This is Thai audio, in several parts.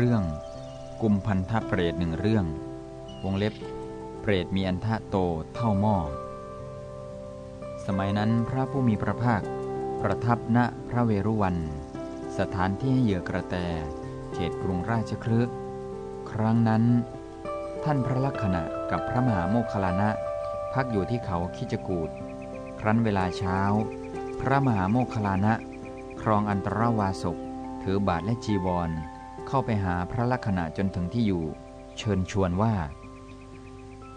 เรื่อง กุมพันธะเปรตหนึ่งเรื่อง วงเล็บ เปรตมีอันทะโตเท่าหม้อ สมัยนั้นพระผู้มีพระภาค ประทับณพระเวรุวัน สถานที่ให้เหยื่อกระแต เขตกรุงราชคลึกครั้งนั้น ท่านพระลักษณะกับพระมหาโมคคลานะ พักอยู่ที่เขาคิจกูดครั้นเวลาเช้า พระมหาโมคคลานะ ครองอันตรวาสกถือบาทและจีวร เข้าไปหาพระลักษณะจนถึงที่อยู่ เชิญชวนว่า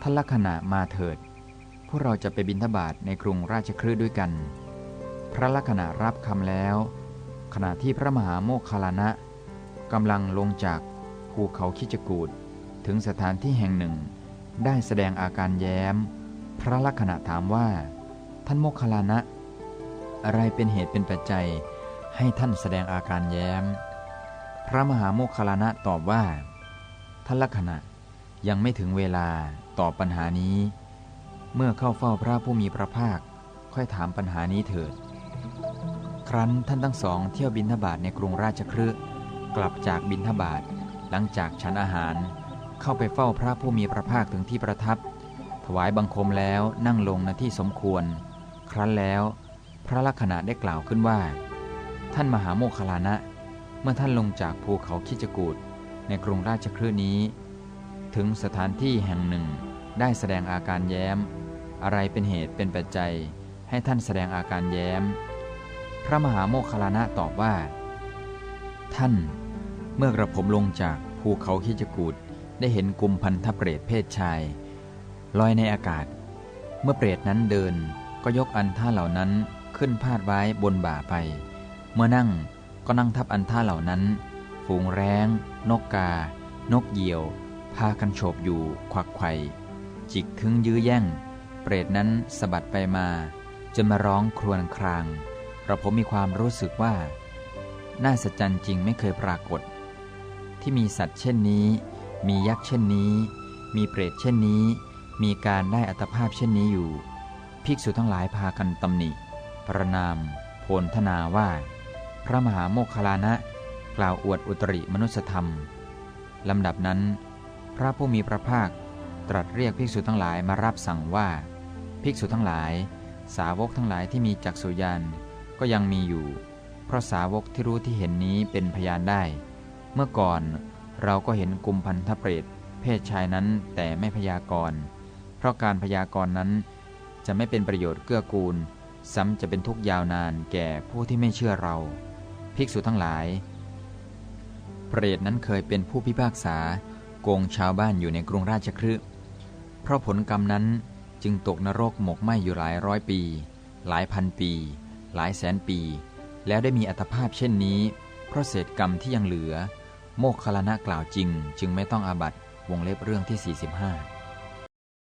ท่านลักษณะมาเถิด พวกเราจะไปบิณฑบาตในกรุงราชคลืด้วยกัน พระลักษณะรับคำแล้ว ขณะที่พระมหาโมคคลานะกำลังลงจากภูเขาคิจกูดถึงสถานที่แห่งหนึ่ง ได้แสดงอาการแย้ม พระลักษณะถามว่า ท่านโมคคลานะ อะไรเป็นเหตุเป็นปัจจัยให้ท่านแสดงอาการแย้ม พระมหาโมคคลานะตอบว่าท่านลักษณะยังไม่ถึงเวลาตอบปัญหานี้ เมื่อเข้าเฝ้าพระผู้มีพระภาค ค่อยถามปัญหานี้เถิด ครั้นท่านทั้งสองเที่ยวบินทบาทในกรุงราชครืกลับจากบินทบาทหลังจากฉันอาหาร เข้าไปเฝ้าพระผู้มีพระภาคถึงที่ประทับ ถวายบังคมแล้วนั่งลงณที่สมควร ครั้นแล้ว พระลักษณะได้กล่าวขึ้นว่า ท่านมหาโมคคลานะ เมื่อท่านลงจากภูเขาคิจกูดในกรุงราชครืนี้ ถึงสถานที่แห่งหนึ่งได้แสดงอาการแย้ม อะไรเป็นเหตุเป็นปัจจัยให้ท่านแสดงอาการแย้ม พระมหาโมคคลานะตอบว่า ท่าน เมื่อกระผมลงจากภูเขาคิจกูดได้เห็นกลุ่มพันธเปรตเพศชาย ลอยในอากาศ เมื่อเปรตนั้นเดินก็ยกอันท่าเหล่านั้นขึ้นพาดไว้บนบ่าไป เมื่อนั่ง ก็นั่งทับอันท่าเหล่านั้น ฝูงแร้ง นกกา นกเหยี่ยว พากันโฉบอยู่ ควักไข่จิกคึงยื้อแย่ง เปรตนั้นสะบัดไปมา จนมาร้องครวญครางเราผมมีความรู้สึกว่า น่าสัจจันจริงไม่เคยปรากฏ ที่มีสัตว์เช่นนี้ มียักษ์เช่นนี้ มีเปรตเช่นนี้ มีการได้อัตภาพเช่นนี้อยู่ ภิกษุทั้งหลายพากันตำหนิ ประนาม โพลธนาว่า พระมหาโมคคลานะ กล่าวอวดอุตริมนุสธรรม ลำดับนั้น พระผู้มีพระภาคตรัสเรียกภิกษุทั้งหลายมารับสั่งว่า ภิกษุทั้งหลาย สาวกทั้งหลายที่มีจักษุญาณก็ยังมีอยู่ เพราะสาวกที่รู้ที่เห็นนี้เป็นพยานได้ เมื่อก่อนเราก็เห็นกุมพันธเปรตเพศชายนั้นแต่ไม่พยากรณ์เพราะการพยากรณ์นั้น จะไม่เป็นประโยชน์เกื้อกูล ซ้ำจะเป็นทุกข์ยาวนานแก่ผู้ที่ไม่เชื่อเรา ภิกษุทั้งหลาย เปรตนั้นเคยเป็นผู้พิพากษาโกงชาวบ้านอยู่ในกรุงราชคฤห์เพราะผลกรรมนั้นจึงตกนรกหมกไหมอยู่หลายร้อยปี หลายพันปี หลายแสนปี แล้วได้มีอัตภาพเช่นนี้ เพราะเศษกรรมที่ยังเหลือ โมกขลานะกล่าวจริง จึงไม่ต้องอาบัตวงเล็บเรื่องที่ 45